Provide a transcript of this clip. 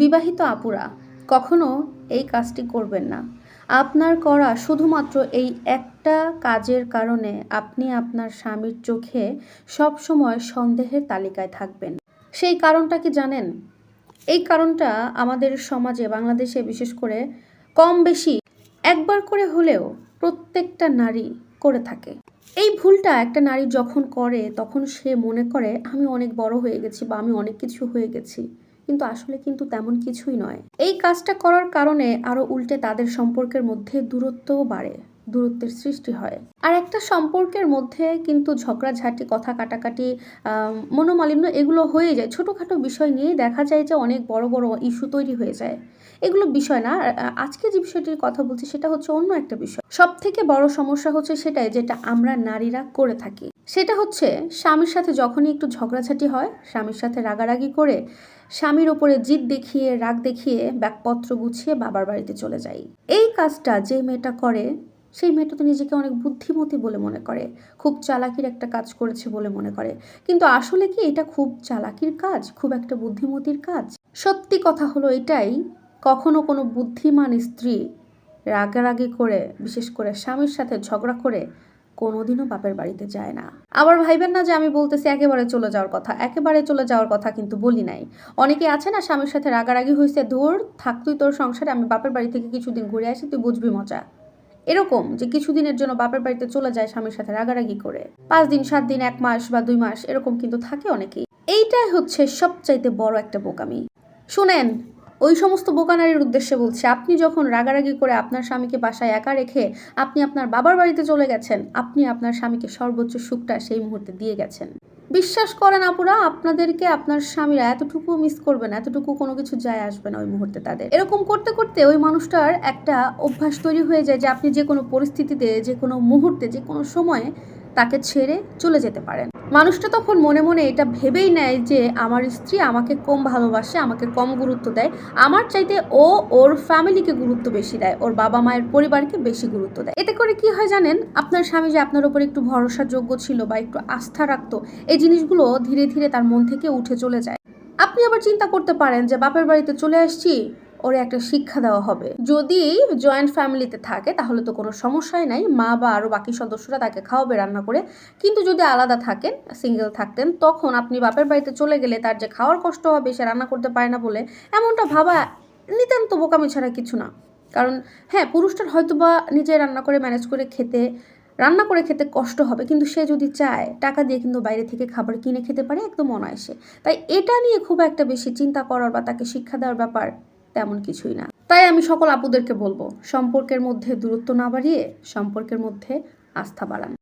বিবাহিত আপুরা, কখনো এই কাজটি করবেন না। আপনার করা শুধুমাত্র এই একটা কাজের কারণে আপনি আপনার স্বামীর চোখে সবসময় সন্দেহের তালিকায় থাকবেন। সেই কারণটা কি জানেন? এই কারণটা আমাদের সমাজে, বাংলাদেশে বিশেষ করে কম বেশি একবার করে হলেও প্রত্যেকটা নারী করে থাকে। এই ভুলটা একটা নারী যখন করে, তখন সে মনে করে, আমি অনেক বড় হয়ে গেছি বা আমি অনেক কিছু হয়ে গেছি। কিন্তু আসলে কিন্তু তেমন কিছুই নয়। এই কাজটা করার কারণে আরও উল্টে তাদের সম্পর্কের মধ্যে দূরত্বও বাড়ে, দূরত্বের সৃষ্টি হয়। আর একটা সম্পর্কের মধ্যে কিন্তু ঝগড়াঝাটি, কথা কাটাকাটি মনোমালিন্য এগুলো হয়ে যায়। ছোটোখাটো বিষয় নিয়েই দেখা যায় যে অনেক বড় বড় ইস্যু তৈরি হয়ে যায়। এগুলো বিষয় না আজকে যে বিষয়টির কথা বলছি সেটা হচ্ছে অন্য একটা বিষয়। সব থেকে বড় সমস্যা হচ্ছে সেটাই যেটা আমরা নারীরা করে থাকি। সেটা হচ্ছে, স্বামীর সাথে যখনই একটু ঝগড়াঝাটি হয়, স্বামীর সাথে রাগারাগি করে স্বামীর ওপরে জিদ দেখিয়ে, রাগ দেখিয়ে ব্যাগপত্র গুছিয়ে বাবার বাড়িতে চলে যাই। এই কাজটা যে মেয়েটা করে, সেই মেয়েটা তো নিজেকে অনেক বুদ্ধিমতী বলে মনে করে, খুব চালাকির একটা কাজ করেছে বলে মনে করে। কিন্তু আসলে কি এটা খুব চালাকির কাজ, খুব একটা বুদ্ধিমতির কাজ? সত্যি কথা হলো এটাই, কখনো কোনো বুদ্ধিমান স্ত্রী রাগারাগি করে, বিশেষ করে স্বামীর সাথে ঝগড়া করে কোনোদিনও বাপের বাড়িতে যায় না। আবার ভাইবেন না যে আমি বলতেছি একেবারে চলে যাওয়ার কথা। একেবারে চলে যাওয়ার কথা কিন্তু বলি নাই। অনেকে আছে না স্বামীর সাথে রাগারাগি হয়েছে ধর, থাক তুই তোর সংসারে, আমি বাপের বাড়ি থেকে কিছুদিন ঘুরে আসি, তুই বুঝবি মজা। এরকম যে কিছুদিনের জন্য বাপের বাড়িতে চলে যায় স্বামীর সাথে রাগারাগি করে। পাঁচ দিন, সাত দিন, এক মাস বা দুই মাস এরকম কিন্তু থাকে অনেকেই। এইটাই হচ্ছে সবচাইতে বড় একটা বোকামি। শুনেন ওই সমস্ত বোকানারির উদ্দেশ্যে বলছি, আপনি যখন রাগারাগি করে আপনার স্বামীকে বাসায় একা রেখে আপনি আপনার বাবার বাড়িতে চলে গেছেন, আপনি আপনার স্বামীকে সর্বোচ্চ সুখটা সেই মুহূর্তে দিয়ে গেছেন। বিশ্বাস করেন আপুরা, আপনাদেরকে আপনার স্বামীরা এতটুকু মিস করবে না, এতটুকু কোনো কিছু যায় আসবে না ওই মুহূর্তে তাদের। এরকম করতে করতে ওই মানুষটার একটা অভ্যাস তৈরি হয়ে যায় যে আপনি যে কোনো পরিস্থিতিতে যে কোনো মুহূর্তে যে কোনো সময়ে তাকে ছেড়ে চলে যেতে পারেন। মানুষটা তখন মনে মনে এটা ভেবেই নেয় যে আমার স্ত্রী আমাকে কম ভালোবাসে, আমাকে কম গুরুত্ব দেয়। আমার চাইতে ও ওর ফ্যামিলিকে গুরুত্ব বেশি দেয়, ওর বাবা মায়ের পরিবারকে বেশি গুরুত্ব দেয়। এতে করে কি হয় জানেন? আপনার স্বামী যে আপনার উপর একটু ভরসাযোগ্য ছিল বা একটু আস্থা রাখতো, এই জিনিসগুলো ধীরে ধীরে তার মন থেকে উঠে চলে যায়। আপনি আবার চিন্তা করতে পারেন যে, বাপের বাড়িতে চলে আসছি ওরে একটা শিক্ষা দেওয়া হবে। যদি জয়েন্ট ফ্যামিলিতে থাকে, তাহলে তো কোনো সমস্যাই নাই। মা বা আরও বাকি সদস্যরা তাকে খাওয়াবে, রান্না করে। কিন্তু যদি আলাদা থাকেন সিঙ্গেল থাকতেন, তখন আপনি বাপের বাড়িতে চলে গেলে তার যে খাওয়ার কষ্ট হবে, সে রান্না করতে পারে না বলে এমনটা ভাবা নিতান্ত বোকামি ছাড়া কিছু না। কারণ হ্যাঁ পুরুষটার হয়তো বা নিজে রান্না করে ম্যানেজ করে খেতে, রান্না করে খেতে কষ্ট হবে। কিন্তু সে যদি চায়, টাকা দিয়ে কিন্তু বাইরে থেকে খাবার কিনে খেতে পারে, একদম অনায়াসে। তাই এটা নিয়ে খুব একটা বেশি চিন্তা করার বা তাকে শিক্ষা দেওয়ার ব্যাপার তেমন কিছুই না। তাই আমি সকল আপুদেরকে বলব, সম্পর্কের মধ্যে দূরত্ব না বাড়িয়ে সম্পর্কের মধ্যে আস্থা বাড়ান।